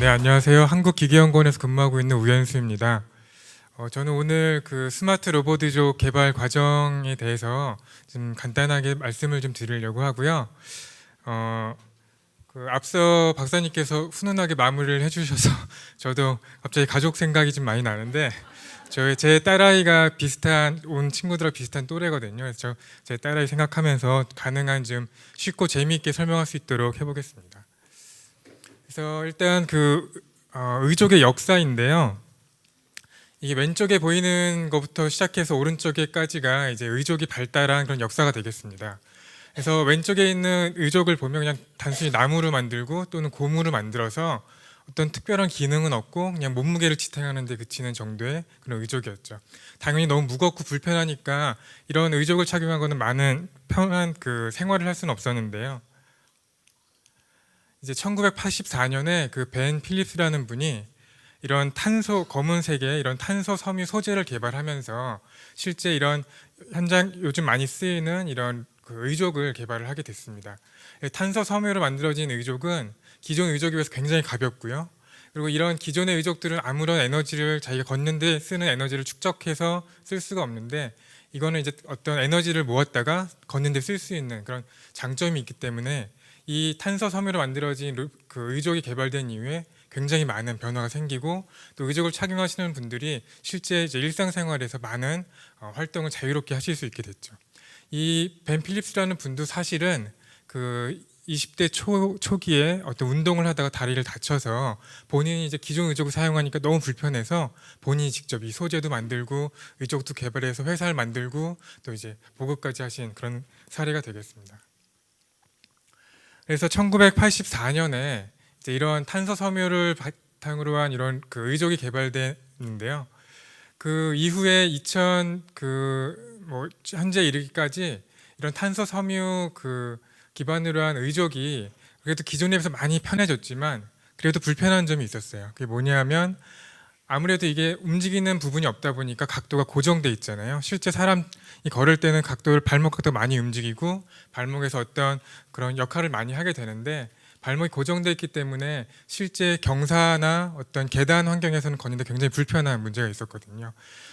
네, 안녕하세요. 한국기계연구원에서 근무하고 있는 우현수입니다. 어, 저는 오늘 그 스마트 로보드족 개발 과정에 대해서 좀 간단하게 말씀을 좀 드리려고 하고요. 어, 그 앞서 박사님께서 훈훈하게 마무리를 해주셔서 저도 갑자기 가족 생각이 좀 많이 나는데 저희 제 딸아이가 비슷한 온 친구들과 비슷한 또래거든요. 그래서 저제 딸아이 생각하면서 가능한 좀 쉽고 재미있게 설명할 수 있도록 해보겠습니다. 그래서 일단 그 어, 의족의 역사인데요. 이게 왼쪽에 보이는 것부터 시작해서 오른쪽에까지가 이제 의족이 발달한 그런 역사가 되겠습니다. 그래서 왼쪽에 있는 의족을 보면 그냥 단순히 나무로 만들고 또는 고무로 만들어서 어떤 특별한 기능은 없고 그냥 몸무게를 지탱하는 데 그치는 정도의 그런 의족이었죠. 당연히 너무 무겁고 불편하니까 이런 의족을 착용하고는 많은 편한 그 생활을 할 수는 없었는데요. 이제 1984년에 그 벤 필립스라는 분이 이런 탄소 검은색의 이런 탄소 섬유 소재를 개발하면서 실제 이런 현장 요즘 많이 쓰이는 이런 그 의족을 개발을 하게 됐습니다. 탄소 섬유로 만들어진 의족은 기존 의족에 비해서 굉장히 가볍고요. 그리고 이런 기존의 의족들은 아무런 에너지를 자기가 걷는데 쓰는 에너지를 축적해서 쓸 수가 없는데 이거는 이제 어떤 에너지를 모았다가 걷는데 쓸 수 있는 그런 장점이 있기 때문에 이 탄소 섬유로 만들어진 루- 그 의족이 개발된 이후에 굉장히 많은 변화가 생기고 또 의족을 착용하시는 분들이 실제 이제 일상생활에서 많은 어, 활동을 자유롭게 하실 수 있게 됐죠. 이 벤 필립스라는 분도 사실은 그 20대 초, 초기에 어떤 운동을 하다가 다리를 다쳐서 본인이 이제 기존 의족을 사용하니까 너무 불편해서 본인이 직접 이 소재도 만들고 의족도 개발해서 회사를 만들고 또 이제 보급까지 하신 그런 사례가 되겠습니다. 그래서 1984년에 이제 이런 탄소 섬유를 바탕으로 한 이런 그 의족이 개발됐는데요. 그 이후에 2000 그 뭐 현재 이르기까지 이런 탄소 섬유 그 기반으로 한 의족이 그래도 기존에 비해서 많이 편해졌지만 그래도 불편한 점이 있었어요. 그게 뭐냐면 아무래도 이게 움직이는 부분이 없다 보니까 각도가 고정돼 있잖아요. 실제 사람이 걸을 때는 각도를 발목 각도 많이 움직이고 발목에서 어떤 그런 역할을 많이 하게 되는데 발목이 고정돼 있기 때문에 실제 경사나 어떤 계단 환경에서는 걷는데 굉장히 불편한 문제가 있었거든요.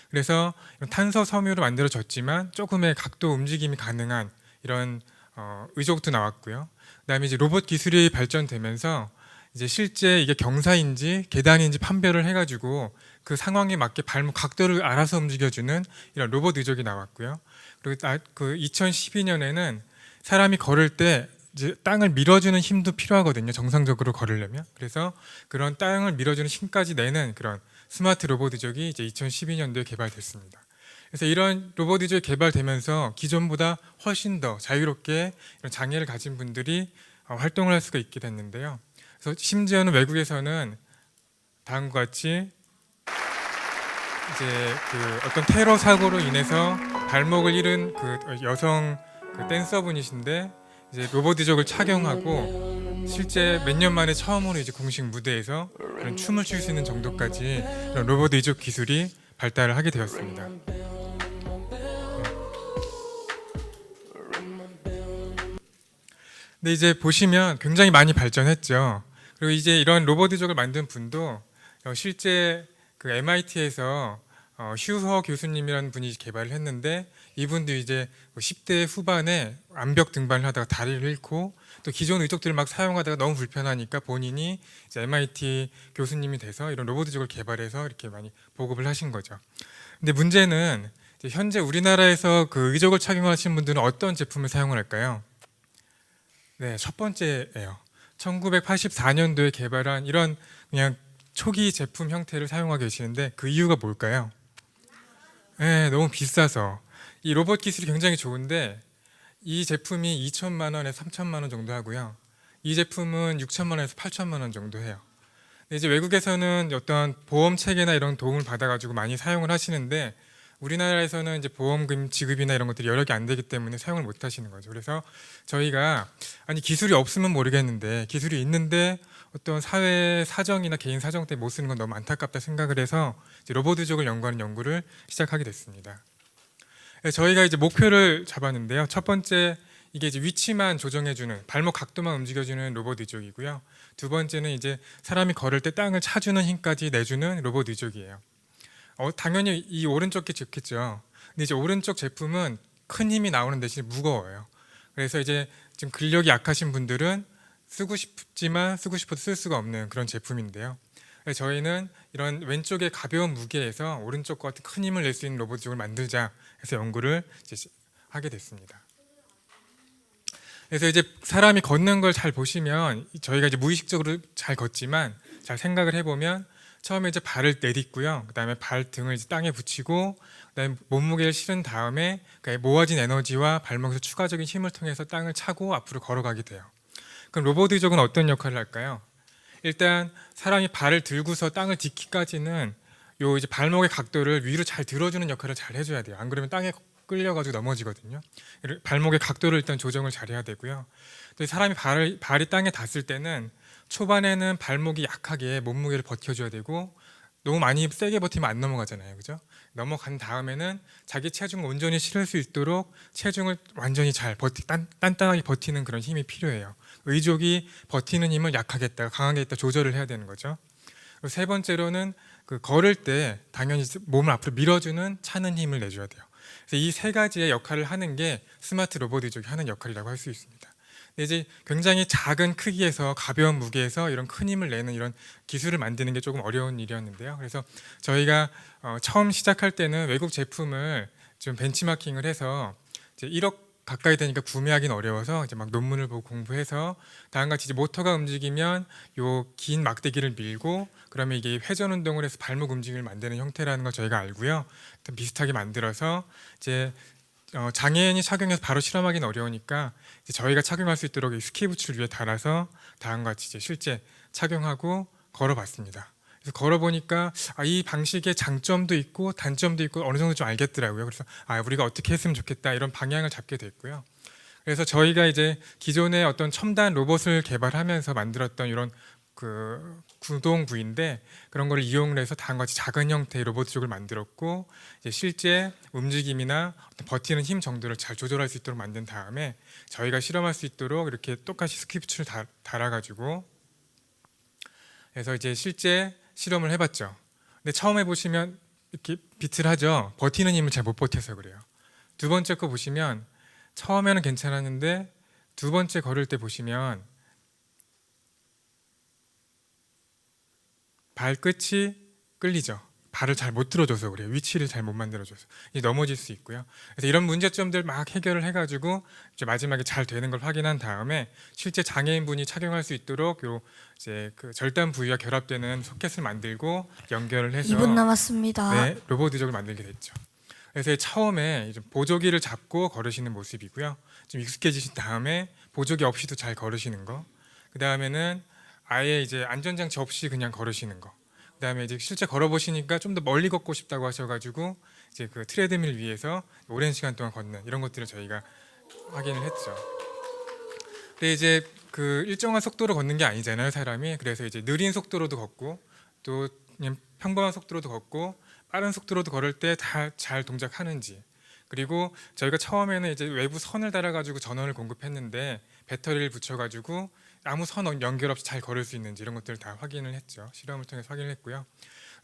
그래서 탄소 섬유로 만들어졌지만 조금의 각도 움직임이 가능한 이런 어, 의족도 나왔고요. 그다음에 이제 로봇 기술이 발전되면서 이제 실제 이게 경사인지 계단인지 판별을 해가지고 그 상황에 맞게 발목 각도를 알아서 움직여주는 이런 로봇 의족이 나왔고요. 그리고 나- 그 2012년에는 사람이 걸을 때 땅을 밀어주는 힘도 필요하거든요. 정상적으로 걸으려면. 그래서 그런 땅을 밀어주는 힘까지 내는 그런 스마트 로봇 의족이 이제 2012년도에 개발됐습니다. 그래서 이런 로봇 의족이 개발되면서 기존보다 훨씬 더 자유롭게 이런 장애를 가진 분들이 어, 활동을 할 수가 있게 됐는데요. 그래서 심지어는 외국에서는 다음과 같이 이제 그 어떤 테러 사고로 인해서 발목을 잃은 그 여성 그 댄서분이신데 이제 로봇 의족을 착용하고 실제 몇 년 만에 처음으로 이제 공식 무대에서 그런 춤을 출 수 있는 정도까지 의족 기술이 발달을 하게 되었습니다. 근데 이제 보시면 굉장히 많이 발전했죠. 그리고 이제 이런 로봇 의족을 만든 분도 어, 실제 그 MIT에서 어, 휴허 교수님이라는 분이 개발을 했는데 이분도 이제 뭐 10대 후반에 암벽 등반을 하다가 다리를 잃고 또 기존 의족들을 막 사용하다가 너무 불편하니까 본인이 이제 MIT 교수님이 돼서 이런 로봇 의족을 개발해서 이렇게 많이 보급을 하신 거죠. 근데 문제는 현재 우리나라에서 그 의족을 착용하시는 분들은 어떤 제품을 사용을 할까요? 네, 첫 번째예요. 1984년도에 개발한 이런 그냥 초기 제품 형태를 사용하고 계시는데 그 이유가 뭘까요? 네, 너무 비싸서 이 로봇 기술이 굉장히 좋은데 이 제품이 2천만 원에서 3천만 원 정도 하고요. 이 제품은 6천만 원에서 8천만 원 정도 해요. 근데 이제 외국에서는 어떤 보험 체계나 이런 도움을 받아가지고 많이 사용을 하시는데 우리나라에서는 이제 보험금 지급이나 이런 것들이 여력이 안 되기 때문에 사용을 못 하시는 거죠. 그래서 저희가 아니 기술이 없으면 모르겠는데 기술이 있는데 어떤 사회 사정이나 개인 사정 때문에 못 쓰는 건 너무 안타깝다 생각을 해서 로봇 의족을 연구하는 연구를 시작하게 됐습니다. 네, 저희가 이제 목표를 잡았는데요. 첫 번째 이게 이제 위치만 조정해주는 발목 각도만 움직여주는 로봇 의족이고요. 두 번째는 이제 사람이 걸을 때 땅을 차주는 힘까지 내주는 로봇 의족이에요. 어, 당연히 이 오른쪽 게 좋겠죠. 근데 이제 오른쪽 제품은 큰 힘이 나오는 대신 무거워요. 그래서 이제 지금 근력이 약하신 분들은 쓰고 싶지만 쓰고 싶어도 쓸 수가 없는 그런 제품인데요. 저희는 이런 왼쪽의 가벼운 무게에서 오른쪽 같은 큰 힘을 낼 수 있는 로봇 쪽을 만들자 해서 연구를 하게 됐습니다. 그래서 이제 사람이 걷는 걸 잘 보시면 저희가 이제 무의식적으로 잘 걷지만 잘 생각을 해보면 처음에 이제 발을 내딛고요. 그다음에 발 등을 이제 땅에 붙이고 그다음에 몸무게를 실은 다음에 그 모아진 에너지와 발목에서 추가적인 힘을 통해서 땅을 차고 앞으로 걸어가게 돼요. 그럼 로봇 의족은 어떤 역할을 할까요? 일단 사람이 발을 들고서 땅을 딛기까지는 요 이제 발목의 각도를 위로 잘 들어주는 역할을 잘 해줘야 돼요. 안 그러면 땅에 끌려가지고 넘어지거든요. 발목의 각도를 일단 조정을 잘 해야 되고요. 또 사람이 발을 발이 땅에 닿을 때는 초반에는 발목이 약하게 몸무게를 버텨줘야 되고 너무 많이 세게 버티면 안 넘어가잖아요, 그죠? 넘어간 다음에는 자기 체중을 온전히 실을 수 있도록 체중을 완전히 잘 버티 단, 단단하게 버티는 그런 힘이 필요해요. 의족이 버티는 힘을 약하게 했다, 강하게 했다 조절을 해야 되는 거죠. 세 번째로는 그 걸을 때 당연히 몸을 앞으로 밀어주는 차는 힘을 내줘야 돼요. 그래서 이세 가지의 역할을 하는 게 스마트 로봇 의족이 하는 역할이라고 할 수 있습니다. 이제 굉장히 작은 크기에서 가벼운 무게에서 이런 큰 힘을 내는 이런 기술을 만드는 게 조금 어려운 일이었는데요. 그래서 저희가 어, 처음 시작할 때는 외국 제품을 좀 벤치마킹을 해서 이제 1억 가까이 되니까 구매하기는 어려워서 이제 막 논문을 보고 공부해서 다음같이 이제 모터가 움직이면 요 긴 막대기를 밀고 그러면 이게 회전 운동을 해서 발목 움직임을 만드는 형태라는 걸 저희가 알고요. 좀 비슷하게 만들어서 이제 어, 장애인이 착용해서 바로 실험하기는 어려우니까 저희가 착용할 수 있도록 이 스키 부츠를 위에 달아서 다음과 같이 이제 실제 착용하고 걸어봤습니다. 그래서 걸어보니까 아, 이 방식의 장점도 있고 단점도 있고 어느 정도 좀 알겠더라고요. 그래서 아, 우리가 어떻게 했으면 좋겠다 이런 방향을 잡게 됐고요. 그래서 저희가 이제 기존의 어떤 첨단 로봇을 개발하면서 만들었던 이런 그 구동부인데 그런 걸 이용을 해서 다음과 같이 작은 형태의 로봇 쪽을 만들었고 이제 실제 움직임이나 버티는 힘 정도를 잘 조절할 수 있도록 만든 다음에 저희가 실험할 수 있도록 이렇게 똑같이 스크립트를 다, 달아가지고 그래서 이제 실제 실험을 해봤죠. 근데 처음 해보시면 이렇게 비틀하죠. 버티는 힘을 잘 못 버텨서 그래요. 두 번째 거 보시면 처음에는 괜찮았는데 두 번째 걸을 때 보시면 발끝이 끌리죠. 발을 잘 못 들어줘서 그래요. 위치를 잘 못 만들어줘서 넘어질 수 있고요. 그래서 이런 문제점들 막 해결을 해가지고 이제 마지막에 잘 되는 걸 확인한 다음에 실제 장애인분이 착용할 수 있도록 요 이제 그 절단 부위와 결합되는 소켓을 만들고 연결을 해서 2분 남았습니다. 네, 로봇 의족을 만들게 됐죠. 그래서 처음에 보조기를 잡고 걸으시는 모습이고요. 좀 익숙해지신 다음에 보조기 없이도 잘 걸으시는 거. 그 다음에는 아예 이제 안전장치 없이 그냥 걸으시는 거. 그 다음에 이제 실제 걸어보시니까 좀 더 멀리 걷고 싶다고 하셔가지고 이제 그 트레드밀 위에서 오랜 시간 동안 걷는 이런 것들을 저희가 확인을 했죠. 근데 이제 그 일정한 속도로 걷는 게 아니잖아요, 사람이. 그래서 이제 느린 속도로도 걷고 또 그냥 평범한 속도로도 걷고 빠른 속도로도 걸을 때 다 잘 동작하는지 그리고 저희가 처음에는 이제 외부 선을 달아가지고 전원을 공급했는데 배터리를 붙여가지고 아무 선 연결 없이 잘 걸을 수 있는지 이런 것들을 다 확인을 했죠. 실험을 통해서 확인을 했고요.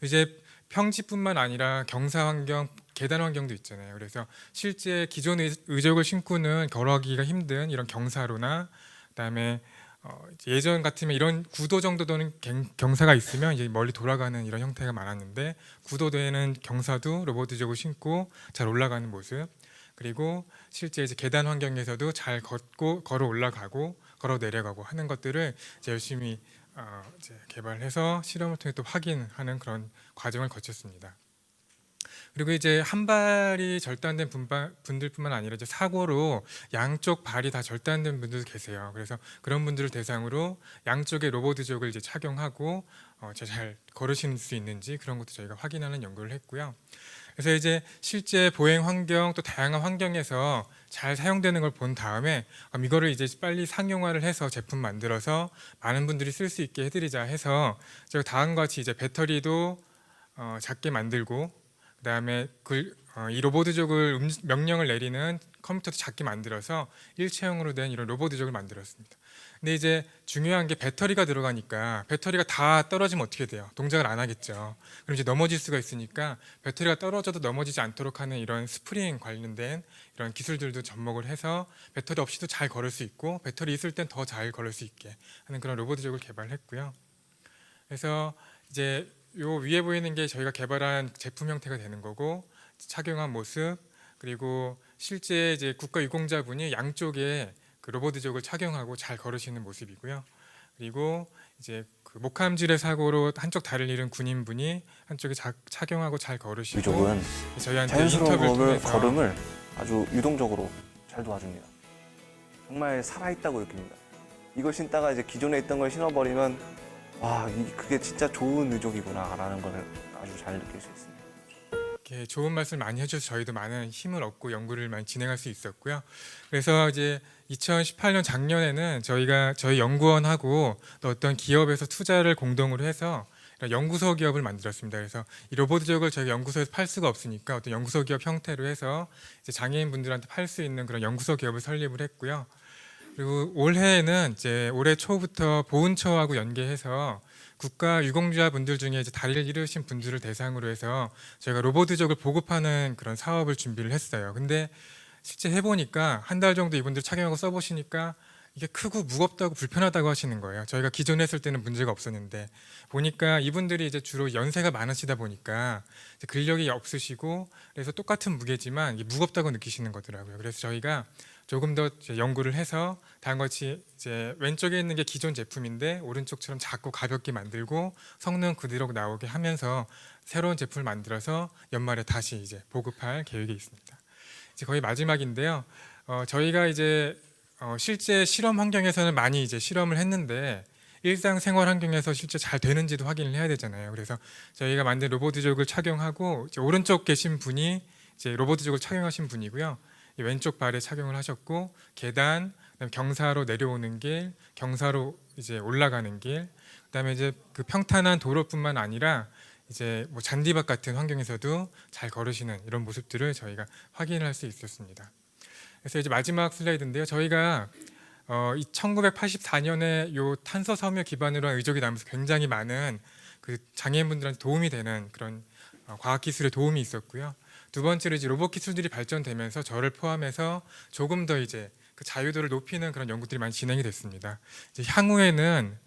이제 평지뿐만 아니라 경사 환경, 계단 환경도 있잖아요. 그래서 실제 기존 의- 의족을 신고는 걸어가기가 힘든 이런 경사로나 그다음에 어, 예전 같으면 이런 구도 정도 되는 갱- 경사가 있으면 이제 멀리 돌아가는 이런 형태가 많았는데 구도 되는 경사도 로봇 의족을 신고 잘 올라가는 모습 그리고 실제 이제 계단 환경에서도 잘 걷고 걸어 올라가고 걸어 내려가고 하는 것들을 이제 열심히 어, 이제 개발해서 실험을 통해 또 확인하는 그런 과정을 거쳤습니다. 그리고 이제 한 발이 절단된 분들뿐만 아니라 이제 사고로 양쪽 발이 다 절단된 분들도 계세요. 그래서 그런 분들을 대상으로 양쪽의 로봇족을 이제 착용하고 어, 잘 걸으실 수 있는지 그런 것도 저희가 확인하는 연구를 했고요. 그래서 이제 실제 보행 환경 또 다양한 환경에서 잘 사용되는 걸 본 다음에 그럼 이거를 이제 빨리 상용화를 해서 제품 만들어서 많은 분들이 쓸 수 있게 해드리자 해서 제가 다음과 같이 이제 배터리도 어, 작게 만들고 그다음에 그, 어, 이 로보드족을 음- 명령을 내리는 컴퓨터도 작게 만들어서 일체형으로 된 이런 로보드족을 만들었습니다. 근데 이제 중요한 게 배터리가 들어가니까 배터리가 다 떨어지면 어떻게 돼요? 동작을 안 하겠죠. 그럼 이제 넘어질 수가 있으니까 배터리가 떨어져도 넘어지지 않도록 하는 이런 스프링 관련된 이런 기술들도 접목을 해서 배터리 없이도 잘 걸을 수 있고 배터리 있을 땐 더 잘 걸을 수 있게 하는 그런 로보드족을 개발했고요. 그래서 이제 요 위에 보이는 게 저희가 개발한 제품 형태가 되는 거고 착용한 모습 그리고 실제 이제 국가 유공자분이 양쪽에 그 로보드족을 착용하고 잘 걸으시는 모습이고요. 그리고 이제 그 목함질의 사고로 한쪽 다리를 잃은 군인분이 한쪽에 자- 착용하고 잘 걸으시고 유족은 저희한테 자연스러운 인터뷰를 걸음을, 통해서 걸음을 아주 유동적으로 잘 도와줍니다. 정말 살아있다고 느낍니다. 이걸 신다가 이제 기존에 있던 걸 신어버리면 와, 이- 그게 진짜 좋은 의족이구나라는 걸 아주 잘 느낄 수 있습니다. 이렇게 좋은 말씀 많이 해주셔서 저희도 많은 힘을 얻고 연구를 많이 진행할 수 있었고요. 그래서 이제 2018년 작년에는 저희가 저희 연구원하고 또 어떤 기업에서 투자를 공동으로 해서 연구소 기업을 만들었습니다. 그래서 이 로보드족을 저희 연구소에서 팔 수가 없으니까 어떤 연구소 기업 형태로 해서 장애인 분들한테 팔 수 있는 그런 연구소 기업을 설립을 했고요. 그리고 올해에는 이제 올해 초부터 보훈처하고 연계해서 국가 유공자 분들 중에 이제 다리를 잃으신 분들을 대상으로 해서 저희가 로보드족을 보급하는 그런 사업을 준비를 했어요. 근데 실제 해보니까 한 달 정도 이분들 착용하고 써보시니까 이게 크고 무겁다고 불편하다고 하시는 거예요. 저희가 기존에 했을 때는 문제가 없었는데 보니까 이분들이 이제 주로 연세가 많으시다 보니까 근력이 없으시고 그래서 똑같은 무게지만 무겁다고 느끼시는 거더라고요. 그래서 저희가 조금 더 연구를 해서 다음같이 이제 왼쪽에 있는 게 기존 제품인데 오른쪽처럼 작고 가볍게 만들고 성능 그대로 나오게 하면서 새로운 제품을 만들어서 연말에 다시 이제 보급할 계획이 있습니다. 이제 거의 마지막인데요. 어, 저희가 이제 어, 실제 실험 환경에서는 많이 이제 실험을 했는데 일상 생활 환경에서 실제 잘 되는지도 확인을 해야 되잖아요. 그래서 저희가 만든 로보드족을 착용하고 오른쪽 계신 분이 이제 로보드족을 착용하신 분이고요. 이 왼쪽 발에 착용을 하셨고 계단, 경사로 내려오는 길, 경사로 이제 올라가는 길, 그다음에 이제 그 평탄한 도로뿐만 아니라 이제 뭐 잔디밭 같은 환경에서도 잘 걸으시는 이런 모습들을 저희가 확인을 할수 있었습니다. 그래서 이제 마지막 슬라이드인데요. 저희가 어, 이 1984년에 요 탄소 섬유 기반으로 한 의족이 나면서 굉장히 많은 그 장애인분들한테 도움이 되는 그런 어, 과학 기술에 도움이 있었고요. 두 번째로 이제 로봇 기술들이 발전되면서 저를 포함해서 조금 더 이제 그 자유도를 높이는 그런 연구들이 많이 진행이 됐습니다. 향후에는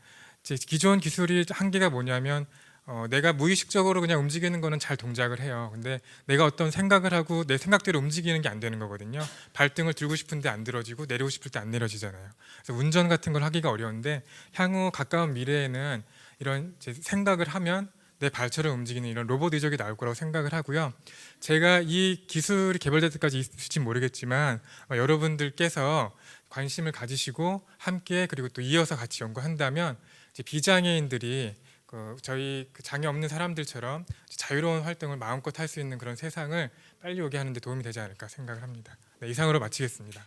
기존 기술이 한계가 뭐냐면 어, 내가 무의식적으로 그냥 움직이는 거는 잘 동작을 해요. 근데 내가 어떤 생각을 하고 내 생각대로 움직이는 게 안 되는 거거든요. 발등을 들고 싶은데 안 들어지고 내리고 싶을 때 안 내려지잖아요. 그래서 운전 같은 걸 하기가 어려운데 향후 가까운 미래에는 이런 생각을 하면 내 발처럼 움직이는 이런 로봇 의족이 나올 거라고 생각을 하고요. 제가 이 기술이 개발될 때까지 있을지 모르겠지만 어, 여러분들께서 관심을 가지시고 함께 그리고 또 이어서 같이 연구한다면 비장애인들이 그 저희 그 장애 없는 사람들처럼 자유로운 활동을 마음껏 할 수 있는 그런 세상을 빨리 오게 하는 데 도움이 되지 않을까 생각을 합니다. 네, 이상으로 마치겠습니다.